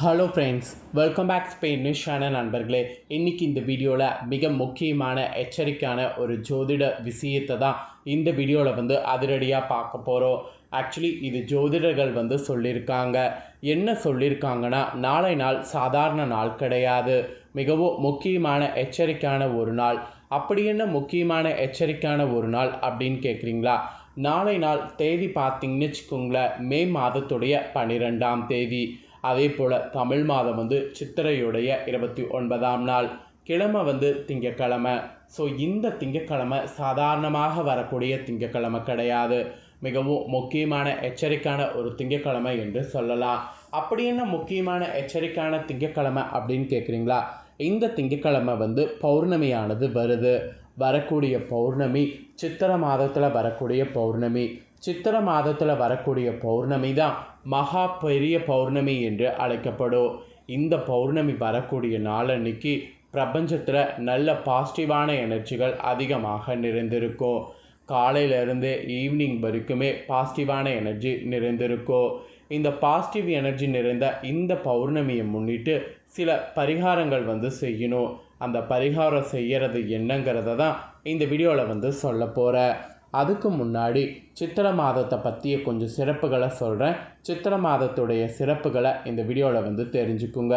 Hello friends welcome back Spain நியூஸான நண்பர்களே. இன்றைக்கி இந்த வீடியோவில் மிக முக்கியமான எச்சரிக்கையான ஒரு ஜோதிட விஷயத்தை தான் இந்த வீடியோவில் வந்து அதிரடியாக பார்க்க போகிறோம் ஆக்சுவலி இது ஜோதிடர்கள் வந்து சொல்லியிருக்காங்க என்ன சொல்லியிருக்காங்கன்னா நாளை நாள் சாதாரண நாள் கிடையாது. மிகவும் முக்கியமான எச்சரிக்கையான ஒரு நாள். அப்படி என்ன முக்கியமான எச்சரிக்கையான ஒரு நாள் அப்படின்னு கேட்குறீங்களா நாளை நாள் தேதி பார்த்தீங்கன்னு வச்சுக்கோங்களேன் மே மாதத்துடைய பன்னிரெண்டாம் தேதி. அதே போல் தமிழ் மாதம் வந்து சித்திரையுடைய இருபத்தி ஒன்பதாம் நாள். கிழமை வந்து திங்கக்கிழமை ஸோ இந்த திங்கக்கிழமை சாதாரணமாக வரக்கூடிய திங்கக்கிழமை கிடையாது. மிகவும் முக்கியமான எச்சரிக்கையான ஒரு திங்கக்கிழமை என்று சொல்லலாம். அப்படி என்ன முக்கியமான எச்சரிக்கையான திங்கக்கிழமை அப்படின்னு கேட்குறீங்களா? இந்த திங்கக்கிழமை வந்து பௌர்ணமியானது வருது. வரக்கூடிய பௌர்ணமி சித்திர மாதத்தில் வரக்கூடிய பௌர்ணமி. சித்திர மாதத்தில் வரக்கூடிய பௌர்ணமி தான் மகா பெரிய பௌர்ணமி என்று அழைக்கப்படும். இந்த பௌர்ணமி வரக்கூடிய நாளன்னைக்கு பிரபஞ்சத்தில் நல்ல பாசிட்டிவான எனர்ஜிகள் அதிகமாக நிறைந்திருக்கும். காலையிலேருந்து ஈவினிங் வரைக்குமே பாசிட்டிவான எனர்ஜி நிறைந்திருக்கும். இந்த பாசிட்டிவ் எனர்ஜி நிறைந்த இந்த பௌர்ணமியை முன்னிட்டு சில பரிகாரங்கள் வந்து செய்யணும். அந்த பரிகாரம் செய்கிறது என்னங்கிறத தான் இந்த வீடியோவில் வந்து சொல்ல போகிறேன் அதுக்கு முன்னாடி சித்திர மாதத்தை பற்றிய கொஞ்சம் சிறப்புகளை சொல்கிறேன் சித்திர மாதத்துடைய சிறப்புகளை இந்த வீடியோவில் வந்து தெரிஞ்சுக்குங்க.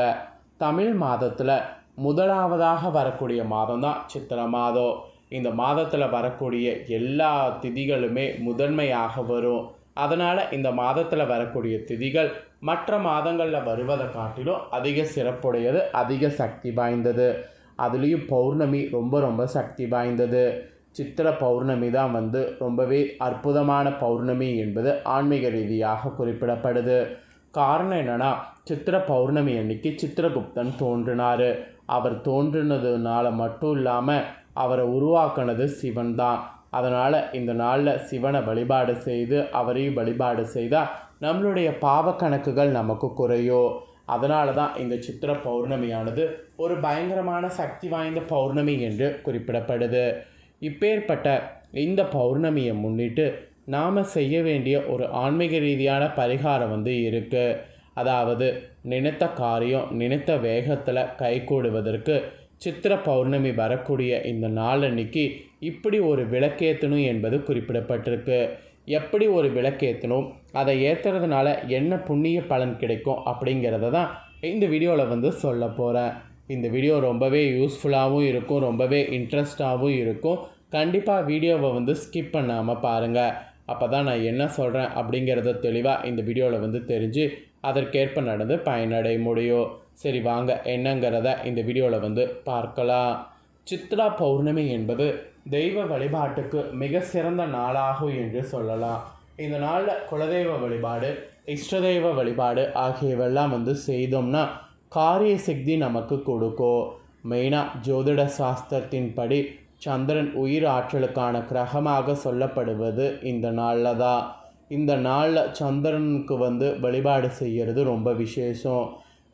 தமிழ் மாதத்தில் முதலாவதாக வரக்கூடிய மாதம் தான் சித்திர மாதம். இந்த மாதத்தில் வரக்கூடிய எல்லா திதிகளுமே முதன்மையாக வரும். அதனால் இந்த மாதத்தில் வரக்கூடிய திதிகள் மற்ற மாதங்களில் வருவதை காட்டிலும் அதிக சிறப்புடையது அதிக சக்தி வாய்ந்தது. அதுலேயும் பௌர்ணமி ரொம்ப ரொம்ப சக்தி வாய்ந்தது. சித்திர பௌர்ணமி தான் வந்து ரொம்பவே அற்புதமான பௌர்ணமி என்பது ஆன்மீக ரீதியாக குறிப்பிடப்படுது. காரணம் என்னென்னா சித்திர பௌர்ணமி அன்னைக்கு சித்திரகுப்தன் தோன்றினார். அவர் தோன்றினதுனால மட்டும் இல்லாமல் அவரை உருவாக்குனது சிவன் தான். அதனால் இந்த நாளில் சிவனை வழிபாடு செய்து அவரையும் வழிபாடு செய்தால் நம்மளுடைய பாவ கணக்குகள் நமக்கு குறையும் அதனால தான் இந்த சித்திர பௌர்ணமியானது ஒரு பயங்கரமான சக்தி வாய்ந்த பௌர்ணமி என்று குறிப்பிடப்படுது. இப்பேற்பட்ட இந்த பௌர்ணமியை முன்னிட்டு நாம் செய்ய வேண்டிய ஒரு ஆன்மீக ரீதியான பரிகாரம் வந்து இருக்குது அதாவது நினைத்த காரியம் நினைத்த வேகத்தில் கைகூடுவதற்கு சித்திர பௌர்ணமி வரக்கூடிய இந்த நாளன்னைக்கு இப்படி ஒரு விளக்கேற்றணும் என்பது குறிப்பிடப்பட்டிருக்கு. எப்படி ஒரு விளக்கேற்றணும் அதை ஏற்றுறதுனால என்ன புண்ணிய பலன் கிடைக்கும் அப்படிங்கிறத தான் இந்த வீடியோவில் வந்து சொல்ல போகிறேன் இந்த வீடியோ ரொம்பவே யூஸ்ஃபுல்லாகவும் இருக்கும் ரொம்பவே இன்ட்ரெஸ்டாகவும் இருக்கும். கண்டிப்பாக வீடியோவை வந்து ஸ்கிப் பண்ணாமல் பாருங்கள் அப்போ தான் நான் என்ன சொல்கிறேன் அப்படிங்கிறத தெளிவாக இந்த வீடியோவில் வந்து தெரிஞ்சு அதற்கேற்ப நடந்து பயனடைய முடியும். சரி வாங்க என்னங்கிறத இந்த வீடியோவில் வந்து பார்க்கலாம். சித்ரா பௌர்ணமி என்பது தெய்வ வழிபாட்டுக்கு மிக சிறந்த நாளாகும் என்று சொல்லலாம். இந்த நாளில் குலதெய்வ வழிபாடு இஷ்டதெய்வ வழிபாடு ஆகியவெல்லாம் வந்து செய்தோம்னா காரிய சக்தி நமக்கு கொடுக்கும். மெயினாக ஜோதிட சாஸ்திரத்தின்படி சந்திரன் உயிர் ஆற்றலுக்கான கிரகமாக சொல்லப்படுவது இந்த நாளில் தான். இந்த நாளில் சந்திரனுக்கு வந்து வழிபாடு செய்கிறது ரொம்ப விசேஷம்.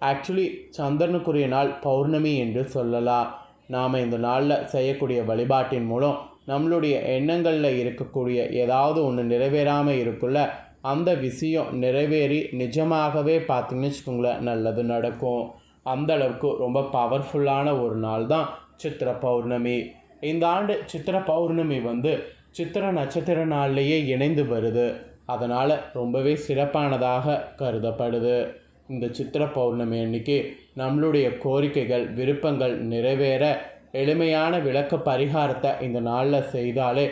ஆக்சுவலி சந்திரனுக்குரிய நாள் பௌர்ணமி என்று சொல்லலாம். நாம் இந்த நாளில் செய்யக்கூடிய வழிபாட்டின் மூலம் நம்மளுடைய எண்ணங்களில் இருக்கக்கூடிய ஏதாவது ஒன்று நிறைவேறாமல் இருக்குல்ல அந்த விஷயம் நிறைவேறி நிஜமாகவே பார்த்திங்கன்னு வச்சுக்கோங்களேன் நல்லது நடக்கும். அந்த அளவுக்கு ரொம்ப பவர்ஃபுல்லான ஒரு நாள் தான் சித்திர பௌர்ணமி. இந்த ஆண்டு சித்திர பௌர்ணமி வந்து சித்திர நட்சத்திர நாள்லேயே இணைந்து வருது. அதனால் ரொம்பவே சிறப்பானதாக கருதப்படுது. இந்த சித்திர பௌர்ணமி அன்னைக்கு நம்மளுடைய கோரிக்கைகள் விருப்பங்கள் நிறைவேற எளிமையான விளக்க பரிகாரத்தை இந்த நாளில் செய்தாலே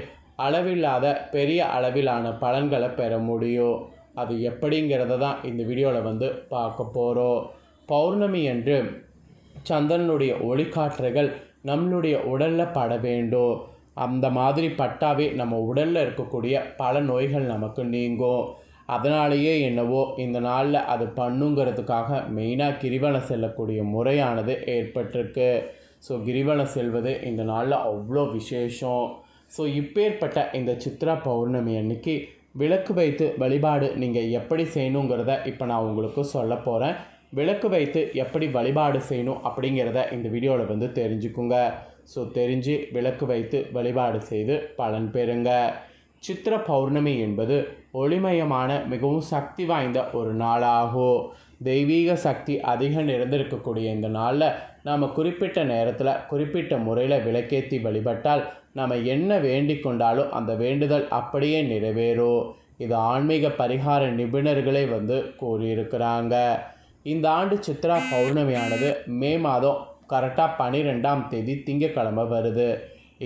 அளவில்லாத பெரிய அளவிலான பலன்களை பெற முடியும். அது எப்படிங்கிறத தான் இந்த வீடியோவில் வந்து பார்க்க போகிறோம் பௌர்ணமி என்று சந்திரனுடைய ஒளிக்காற்றுகள் நம்மளுடைய உடலில் பட வேண்டும் அந்த மாதிரி பட்டாவே நம்ம உடலில் இருக்கக்கூடிய பல நோய்கள் நமக்கு நீங்கும். அதனாலேயே என்னவோ இந்த நாளில் அது பண்ணுங்கிறதுக்காக மெயினாக கிரிவலம் செல்லக்கூடிய முறையானது ஏற்பட்டிருக்கு. ஸோ கிரிவலம் செல்வது இந்த நாளில் அவ்வளோ விசேஷம். ஸோ இப்பேற்பட்ட இந்த சித்ரா பௌர்ணமி அன்னைக்கு விளக்கு வைத்து வழிபாடு நீங்கள் எப்படி செய்யணுங்கிறத இப்போ நான் உங்களுக்கு சொல்ல போகிறேன் விளக்கு வைத்து எப்படி வழிபாடு செய்யணும் அப்படிங்கிறத இந்த வீடியோவில் வந்து தெரிஞ்சுக்குங்க. ஸோ தெரிஞ்சு விளக்கு வைத்து வழிபாடு செய்து பலன் பெறுங்க. சித்திர பௌர்ணமி என்பது ஒளிமயமான மிகவும் சக்தி வாய்ந்த ஒரு நாளாகும். தெய்வீக சக்தி அதிகம் நிறைந்திருக்கக்கூடிய இந்த நாளில் நாம் குறிப்பிட்ட நேரத்தில் குறிப்பிட்ட முறையில் விளக்கேற்றி வழிபட்டால் நம்ம என்ன வேண்டி கொண்டாலும் அந்த வேண்டுதல் அப்படியே நிறைவேறும். இது ஆன்மீக பரிகார நிபுணர்களே வந்து கூறியிருக்கிறாங்க. இந்த ஆண்டு சித்ரா பௌர்ணமியானது மே மாதம் கரெக்டாக பன்னிரெண்டாம் தேதி திங்கக்கிழமை வருது.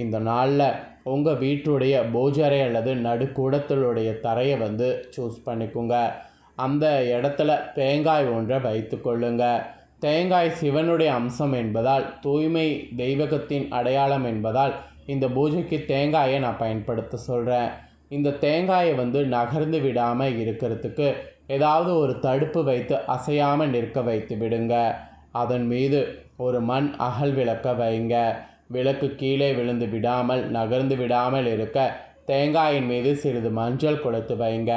இந்த நாளில் உங்கள் வீட்டுடைய பூஜரை அல்லது நடுக்கூடத்திலுடைய தரையை வந்து சூஸ் பண்ணிக்கோங்க. அந்த இடத்துல தேங்காய் ஒன்றை வைத்து கொள்ளுங்க. தேங்காய் சிவனுடைய அம்சம் என்பதால் தூய்மை தெய்வகத்தின் அடையாளம் என்பதால் இந்த பூஜைக்கு தேங்காயை நான் பயன்படுத்த சொல்கிறேன் இந்த தேங்காயை வந்து நகர்ந்து விடாமல் இருக்கிறதுக்கு ஏதாவது ஒரு தடுப்பு வைத்து அசையாமல் நிற்க வைத்து விடுங்க. அதன் மீது ஒரு மண் அகல் விளக்க வைங்க. விளக்கு கீழே விழுந்து விடாமல் நகர்ந்து விடாமல் இருக்க தேங்காயின் மீது சிறிது மஞ்சள் கொடுத்து வைங்க.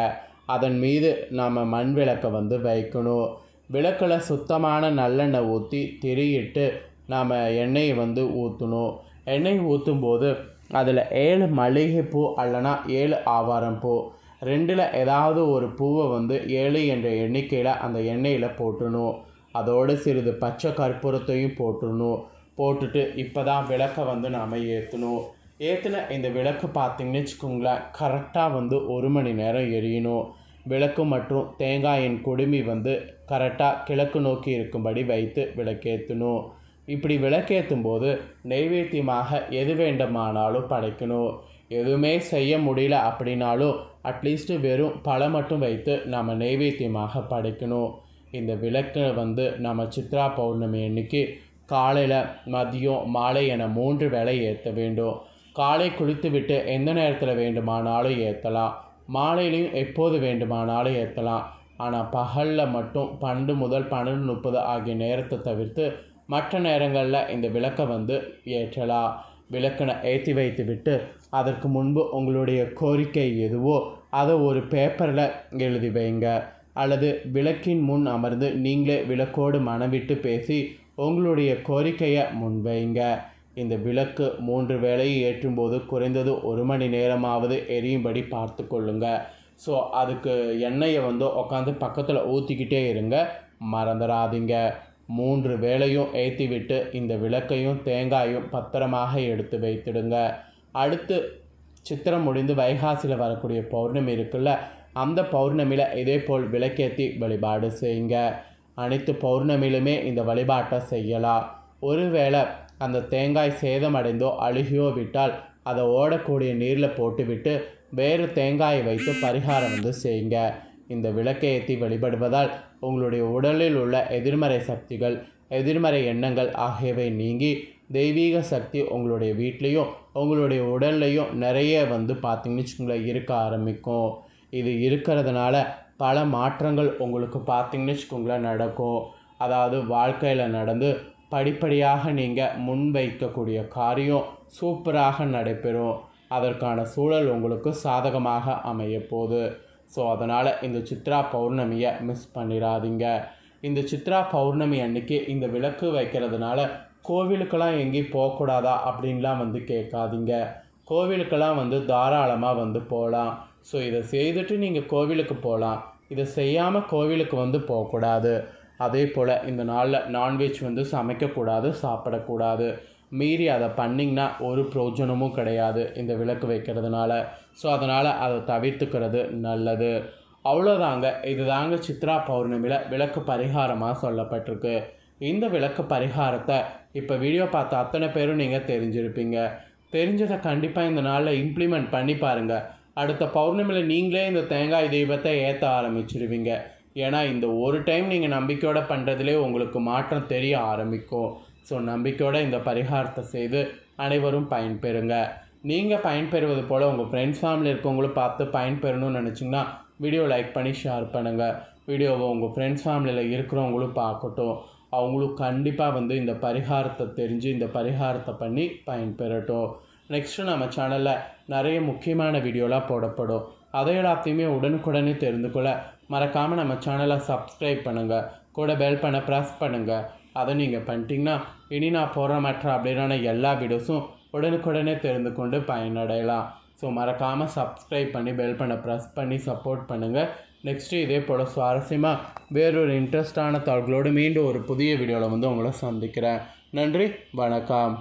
அதன் மீது நாம் மண் விளக்கை வந்து வைக்கணும். விளக்கில் சுத்தமான நல்லெண்ணெய் ஊற்றி திரியிட்டு நாம் எண்ணெயை வந்து ஊற்றணும் எண்ணெய் ஊற்றும் போது அதில் ஏழு மல்லிகைப்பூ அல்லனா ஏழு ஆவாரம் பூ ரெண்டில் ஏதாவது ஒரு பூவை வந்து ஏழு என்ற எண்ணிக்கையில் அந்த எண்ணெயில் போட்டணும். அதோடு சிறிது பச்சை கற்பூரத்தையும் போட்டுடணும் போட்டுட்டு இப்போ தான் விளக்கை வந்து நாம் ஏற்றணும் ஏற்றின இந்த விளக்கு பார்த்திங்கன்னு வச்சுக்கோங்களேன் கரெக்டாக வந்து ஒரு மணி நேரம் எரியணும். விளக்கு மற்றும் தேங்காயின் குடுமி வந்து கரெக்டாக கிழக்கு நோக்கி இருக்கும்படி வைத்து விளக்கேற்றணும் இப்படி விளக்கேற்றும் போது நெய்வேத்தியமாக எது வேண்டுமானாலும் படைக்கணும். எதுவுமே செய்ய முடியல அப்படின்னாலும் அட்லீஸ்ட்டு வெறும் பழம் மட்டும் வைத்து நம்ம நெய்வேத்தியமாக படைக்கணும். இந்த விளக்கை வந்து நம்ம சித்ரா பௌர்ணமி அன்னைக்கு காலையில் மதியம் மாலை என மூன்று வேளை ஏற்ற வேண்டும். காலை குளித்துவிட்டு எந்த நேரத்தில் வேண்டுமானாலும் ஏற்றலாம் மாலையிலையும் எப்போது வேண்டுமானாலும் ஏற்றலாம் ஆனால் பகலில் மட்டும் பன்னெண்டு முதல் பன்னெண்டு முப்பது ஆகிய நேரத்தை தவிர்த்து மற்ற நேரங்களில் இந்த விளக்கை வந்து ஏற்றலாம். விளக்கனை ஏற்றி வைத்து விட்டு அதற்கு முன்பு உங்களுடைய கோரிக்கை எதுவோ அதை ஒரு பேப்பரில் எழுதி வைங்க. அல்லது விளக்கின் முன் அமர்ந்து நீங்களே விளக்கோடு மனவிட்டு பேசி உங்களுடைய கோரிக்கையை முன்வைங்க. இந்த விளக்கு மூன்று வேளையை ஏற்றும்போது குறைந்தது ஒரு மணி நேரமாவது எரியும்படி பார்த்து கொள்ளுங்க. ஸோ அதுக்கு எண்ணெயை வந்து உட்காந்து பக்கத்தில் ஊற்றிக்கிட்டே இருங்க. மறந்துடாதீங்க மூன்று வேளையும் ஏற்றிவிட்டு இந்த விளக்கையும் தேங்காயும் பத்திரமாக எடுத்து வைத்திடுங்க. அடுத்து சித்திரம் முடிந்து வைகாசியில் வரக்கூடிய பௌர்ணமி இருக்குல்ல அந்த பௌர்ணமியில் இதே போல் விளக்கேற்றி வழிபாடு செய்யுங்க. அனைத்து பௌர்ணமியிலுமே இந்த வழிபாட்டை செய்யலாம். ஒருவேளை அந்த தேங்காய் சேதமடைந்தோ அழுகியோ விட்டால் அதை ஓடக்கூடிய நீரில் போட்டுவிட்டு வேறு தேங்காயை வைத்து பரிகாரம் வந்து செய்யுங்க. இந்த விளக்கை ஏற்றி வழிபடுவதால் உங்களுடைய உடலில் உள்ள எதிர்மறை சக்திகள் எதிர்மறை எண்ணங்கள் ஆகியவை நீங்கி தெய்வீக சக்தி உங்களுடைய வீட்லேயும் உங்களுடைய உடல்லையும் நிறைய வந்து பார்த்திங்கன்னு வச்சுக்கோங்களேன் இருக்க ஆரம்பிக்கும். இது இருக்கிறதுனால பல மாற்றங்கள் உங்களுக்கு பார்த்திங்கன்னு வச்சுக்கோங்களேன் நடக்கும். அதாவது வாழ்க்கையில் நடந்து படிப்படியாக நீங்கள் முன்வைக்கக்கூடிய காரியம் சூப்பராக நடைபெறும். அதற்கான சூழல் உங்களுக்கு சாதகமாக அமையப்போகுது ஸோ அதனால் இந்த சித்ரா பௌர்ணமியை மிஸ் பண்ணிடாதீங்க. இந்த சித்ரா பௌர்ணமி அன்னைக்கு இந்த விளக்கு வைக்கிறதுனால கோவிலுக்கெல்லாம் எங்கேயும் போகக்கூடாதா அப்படின்லாம் வந்து கேட்காதீங்க. கோவிலுக்கெல்லாம் வந்து தாராளமாக வந்து போகலாம். ஸோ இதை செய்துட்டு நீங்கள் கோவிலுக்கு போகலாம். இதை செய்யாமல் கோவிலுக்கு வந்து போகக்கூடாது. அதே போல் இந்த நாளில் நான்வெஜ் வந்து சமைக்கக்கூடாது சாப்பிடக்கூடாது. மீறி அதை பண்ணிங்கன்னா ஒரு பிரோஜனமும் கிடையாது இந்த விளக்கு வைக்கிறதுனால. ஸோ அதனால் அதை தவிர்த்துக்கிறது நல்லது. அவ்வளோதாங்க. இதுதாங்க சித்ரா பௌர்ணமியில் விளக்கு பரிகாரமாக சொல்லப்பட்டிருக்கு. இந்த விளக்கு பரிகாரத்தை இப்போ வீடியோ பார்த்த அத்தனை பேரும் நீங்கள் தெரிஞ்சிருப்பீங்க. தெரிஞ்சதை கண்டிப்பாக இந்த நாளில் இம்ப்ளிமெண்ட் பண்ணி பாருங்கள் அடுத்த பௌர்ணமியில் நீங்களே இந்த தேங்காய் தெய்வத்தை ஏற்ற ஆரம்பிச்சிருவீங்க. ஏன்னா இந்த ஒரு டைம் நீங்கள் நம்பிக்கையோடு பண்ணுறதுலே உங்களுக்கு மாற்றம் தெரிய ஆரம்பிக்கும். ஸோ நம்பிக்கையோடு இந்த பரிகாரத்தை செய்து அனைவரும் பயன்பெறுங்க. நீங்கள் பயன்பெறுவது போல் உங்கள் ஃப்ரெண்ட்ஸ் ஃபேமிலி இருக்கவங்களும் பார்த்து பயன்பெறணும்னு நினச்சிங்கன்னா வீடியோ லைக் பண்ணி ஷேர் பண்ணுங்கள் வீடியோவை உங்கள் ஃப்ரெண்ட்ஸ் ஃபேமிலியில் இருக்கிறவங்களும் பார்க்கட்டும். அவங்களும் கண்டிப்பாக வந்து இந்த பரிகாரத்தை தெரிஞ்சு இந்த பரிகாரத்தை பண்ணி பயன்பெறட்டும். நெக்ஸ்ட்டு நம்ம சேனலில் நிறைய முக்கியமான வீடியோலாம் போடப்படும். அதை எல்லாத்தையுமே உடனுக்குடனே தெரிந்து கொள்ள மறக்காமல் நம்ம சேனலை சப்ஸ்கிரைப் பண்ணுங்கள் கூட பெல் பண்ண ப்ரெஸ் பண்ணுங்கள் அதை நீங்கள் பண்ணிட்டீங்கன்னா இனி நான் போகிற மற்ற அப்படின்னா எல்லா வீடியோஸும் உடனுக்குடனே தெரிந்து கொண்டு பயனடையலாம். ஸோ மறக்காமல் சப்ஸ்கிரைப் பண்ணி பெல் பண்ண ப்ரெஸ் பண்ணி சப்போர்ட் பண்ணுங்கள் நெக்ஸ்ட்டு இதே போல் சுவாரஸ்யமாக வேறொரு இன்ட்ரெஸ்டான தாள்களோடு மீண்டும் ஒரு புதிய வீடியோவில் வந்து உங்களை சந்திக்கிறேன். நன்றி வணக்கம்.